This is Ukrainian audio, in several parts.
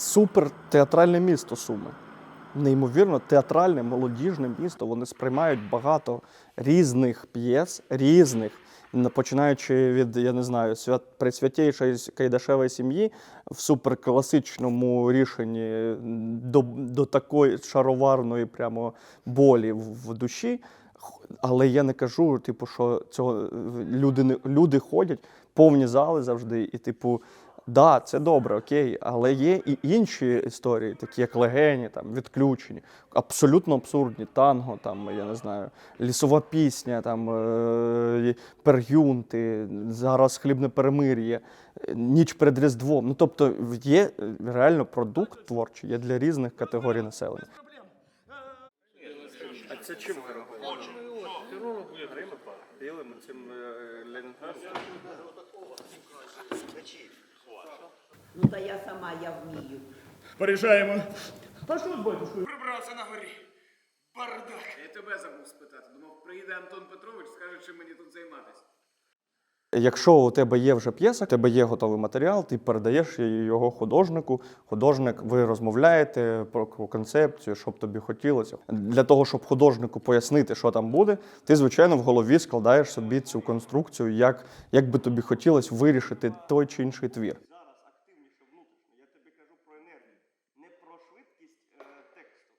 супер театральне місто Суми. Неймовірно, театральне, молодіжне місто. Вони сприймають багато різних п'єс, різних, починаючи від, я не знаю, свят присвятейшої Кайдашевої сім'ї в суперкласичному рішенні до, до такої шароварної прямо болі в, в душі. Але я не кажу, типу, що цього люди, не- люди ходять, повні зали завжди, і, типу, да, це добре, окей, але є і інші історії, такі як легені, там, відключені, абсолютно абсурдні, танго, там, я не знаю, лісова пісня, там, е, пергюнти, зараз хлібне перемир'я, е, ніч перед Різдвом. Ну, тобто є е, реально продукт творчий, є для різних категорій населення. А це чим ви робите? Грими, білим цим Ленінградом. Ну та я сама, я вмію. Порішаємо. Прибрався на горі. Бардак. Я тебе забув спитати. Думав, приїде Антон Петрович, скаже, чим мені тут займатися. Якщо у тебе є вже п'єса, у тебе є готовий матеріал, ти передаєш його художнику. Художник, ви розмовляєте про концепцію, що б тобі хотілося. Для того, щоб художнику пояснити, що там буде, ти, звичайно, в голові складаєш собі цю конструкцію, як, як би тобі хотілося вирішити той чи інший твір. Зараз активніше внутрішньо. Я тобі кажу про енергію, не про швидкість тексту,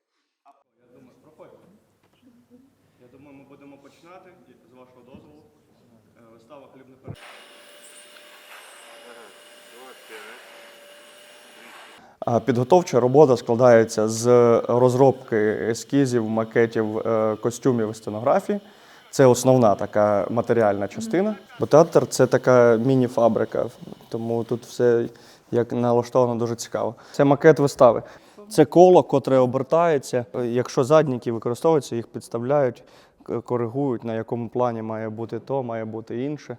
а я думаю, проходьте. Я думаю, ми будемо починати з вашого дозволу. Е, Вистава. А Підготовча робота складається з розробки ескізів, макетів, е, костюмів і сценографії. Це основна така матеріальна частина. Бо театр це така міні-фабрика, тому тут все як налаштовано дуже цікаво. Це макет вистави. Це коло, котре обертається. Якщо задніки використовуються, їх підставляють, коригують, на якому плані має бути то, має бути інше.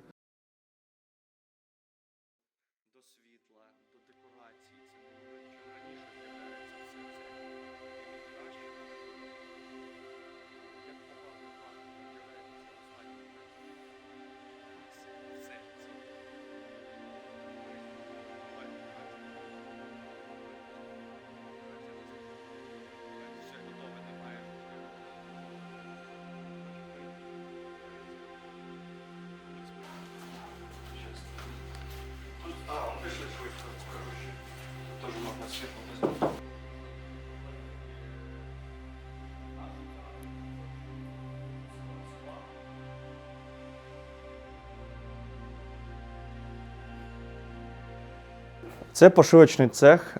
Пішли швидко, коротше. Теж можна світло Це пошивочний цех.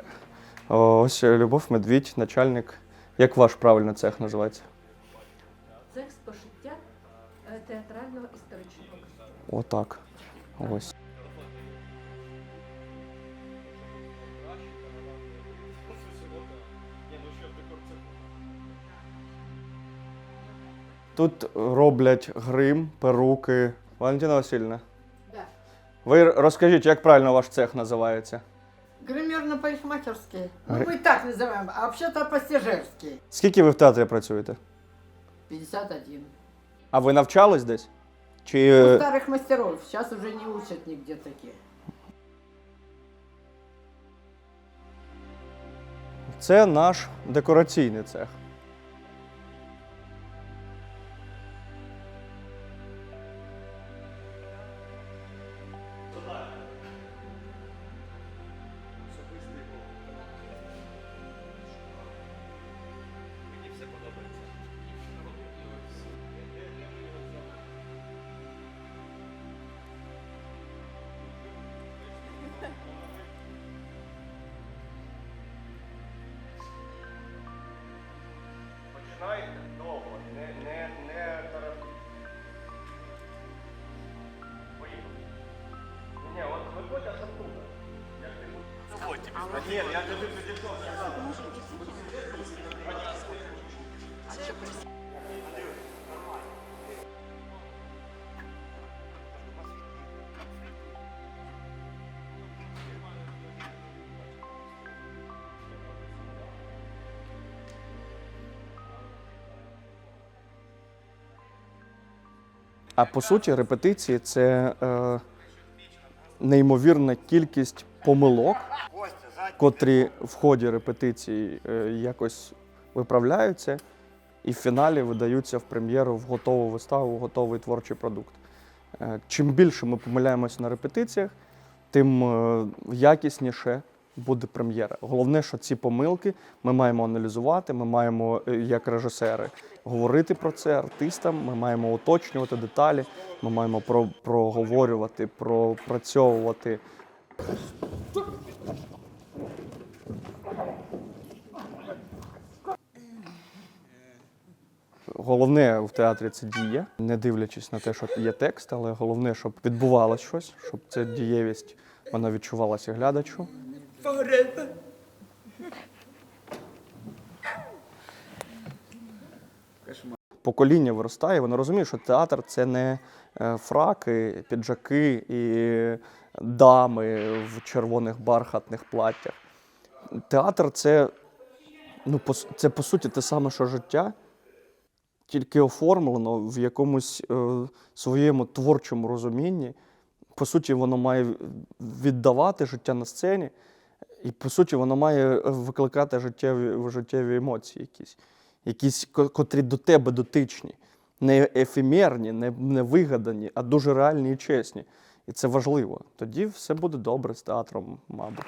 Ось Любов Медвідь, начальник. Як ваш правильно цех називається? Цех з пошиття е, театрального історичного костюму. Отак. Ось. Тут роблять грим, перуки. Валентина Васильівна, Да. ви розкажіть, як правильно ваш цех називається? Гримерно-парикмахерские. Ну, Гри- мы так называем, а вообще-то пастижерские. Скільки ви в театрі працюєте? 51. А ви навчались десь? Чи У е, старых мастеров сейчас уже не учат нигде такие. це наш декораційний цех? А по суті, репетиції це е, неймовірна кількість помилок, котрі в ході репетиції е, якось виправляються, і в фіналі видаються в прем'єру в готову виставу, в готовий творчий продукт. Е, Чим більше ми помиляємось на репетиціях, тим е, якісніше буде прем'єра. Головне, що ці помилки ми маємо аналізувати, ми маємо, як режисери, говорити про це артистам, ми маємо уточнювати деталі, ми маємо про, проговорювати, пропрацьовувати. Головне в театрі це дія, не дивлячись на те, що є текст, але головне, щоб відбувалось щось, щоб ця дієвість вона відчувалася глядачу. Покоління виростає, воно розуміє, що театр це не е, фраки, піджаки і дами в червоних бархатних платтях. Театр це, ну, це по суті те саме, що життя, тільки оформлено в якомусь е, своєму творчому розумінні. По суті, воно має віддавати життя на сцені, і по суті, воно має викликати життєві, життєві емоції якісь, якісь, котрі до тебе дотичні, не ефемерні, не, не вигадані, а дуже реальні і чесні. І це важливо. Тоді все буде добре з театром, мабуть.